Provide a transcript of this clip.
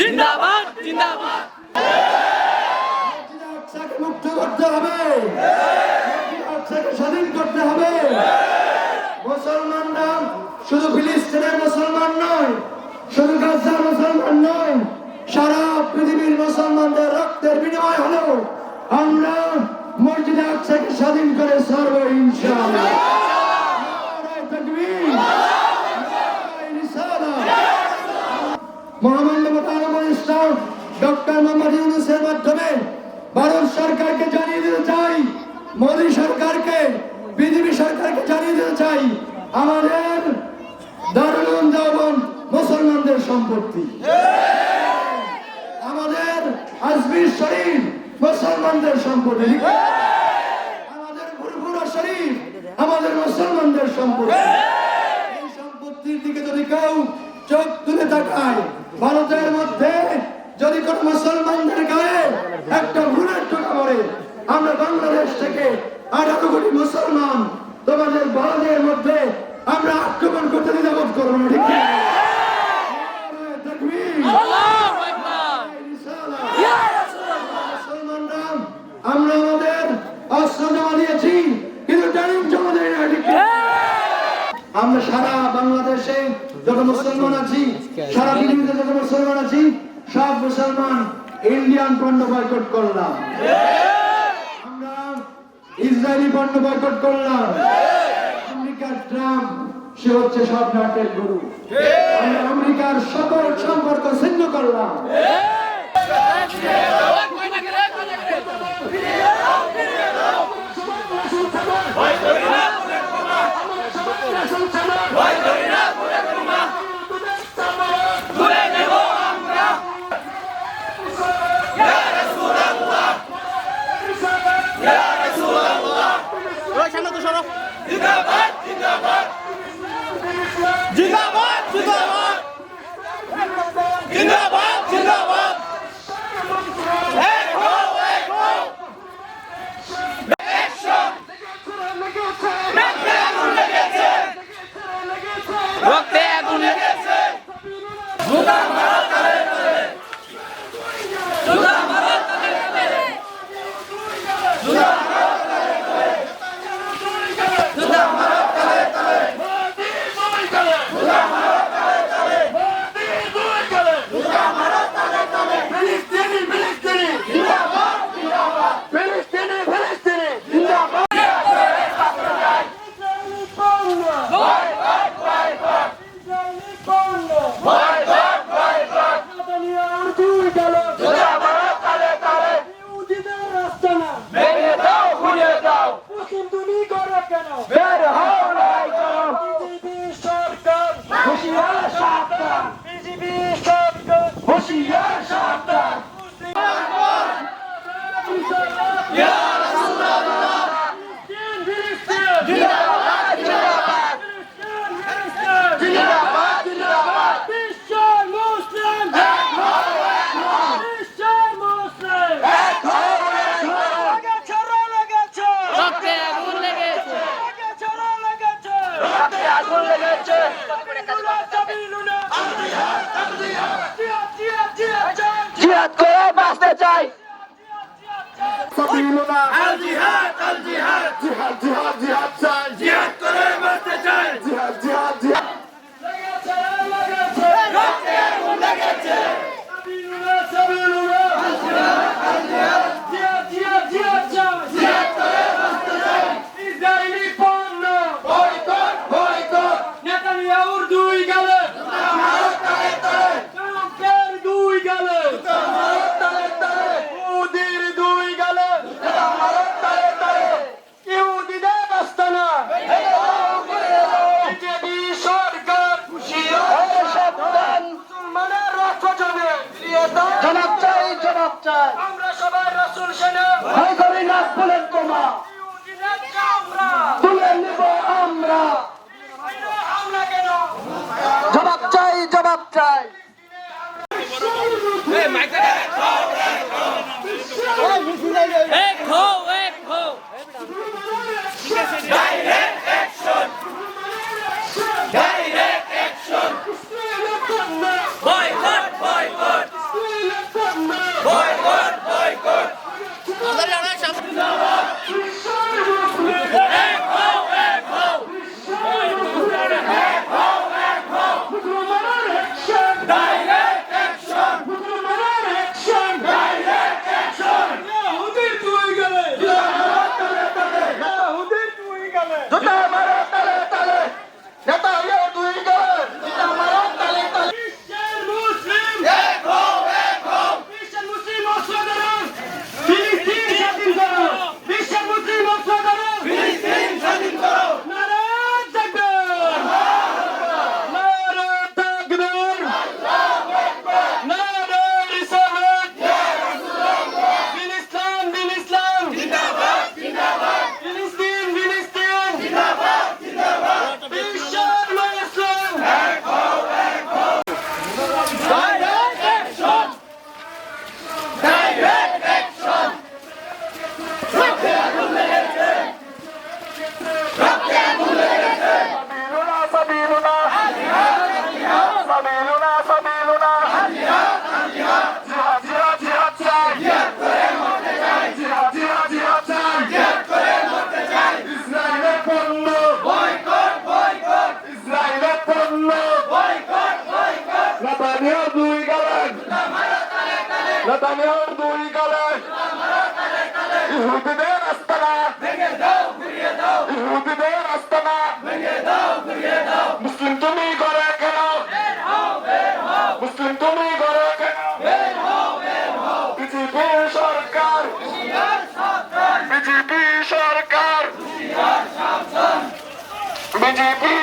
জিন্দাবাদ জিন্দাবাদ। মুক্ত করতে হবে স্বাধীন করতে হবে মুসলমানরা শুধু ফিলিস্তিনের মুসলমান নয় শুধু গাজার মুসলমান নয় সারা পৃথিবীর মুসলমানদের রক্তের বিনিময় হলো আমরা মসজিদে আকসাকে স্বাধীন করে সর্ব ইনশাআল্লাহ। মহামান্য ইসলাম ডক্টর মোহাম্মদ ইউনুসের মাধ্যমে ভারত সরকারকে জানিয়ে দিতে চাই, মোদী সরকারকে, বিজেপি সরকারকে জানিয়ে দিতে চাই, আমাদের দারুণ দেওবন মুসলমানদের সম্পত্তি। আমাদের আজমির শরীফ মুসলমানদের সম্পত্তি। আমাদের ফুরফুরা শরীফ আমাদের মুসলমানদের সম্পত্তি। এই সম্পত্তির দিকে যদি কেউ চোখ তুলে তাকায় ভারতের মধ্যে যদি কোন মুসলমানদের গায়ে একটা ভুলের টোকা পড়ে, আমরা বাংলাদেশ থেকে আঠারো কোটি মুসলমান তোমাদের ভারতের মধ্যে আমরা আক্রমণ করতে দ্বিধাবোধ করব আমরা আমাদের দিয়েছি, কিন্তু না ঠিক আমরা সারা বাংলাদেশে যত মুসলমান আছি সারা পৃথিবীতে যত মুসলমান আছি সব মুসলমান ইন্ডিয়ান পণ্য বয়কট করলাম। আমরা ইসরায়েলি পণ্য বয়কট করলাম। আমেরিকার ট্রাম্প সে হচ্ছে সব নাটের গুরু আমেরিকার সকল সম্পর্ক ছিন্ন করলাম। ওই 누나! Yeah. চাই। জিহাদ জিহাদ জিহাদ চাই জিহাদ করে বাঁচতে চাই জিহাদ জিহাদ জিহাদ রক্তে আগুন লেগেছে জিহাদ করে বাঁচতে চাই ইসরায়েলি পণ্য বয়কট বয়কট নেতানিয়াহুর দুই গেলে ভারত তালে তালে ট্রাম্পের দুই গেলে ভারত তালে তালে মোদির দুই গেলে ভারত তালে তালে ইহুদিদের আস্তানা বিজেপি সরকার হুশিয়ার সাবধান মুসলমানের রাষ্ট্র জনে জবাব জবাব চাই আমরা সবাই রাসুল সেনা। ভয় করি না বলেন তোমা তুলে নেব আমরা। আমরা জবাব চাই জবাব চাই। হো নেতানিয়াহুর দুই গালে ইহুদিদের আস্তানা ইহুদিদের আস্তানা মুসলিম তুমি করে কেন মুসলিম তুমি করে কেন বিজেপি সরকার বিজেপি সরকার বিজেপি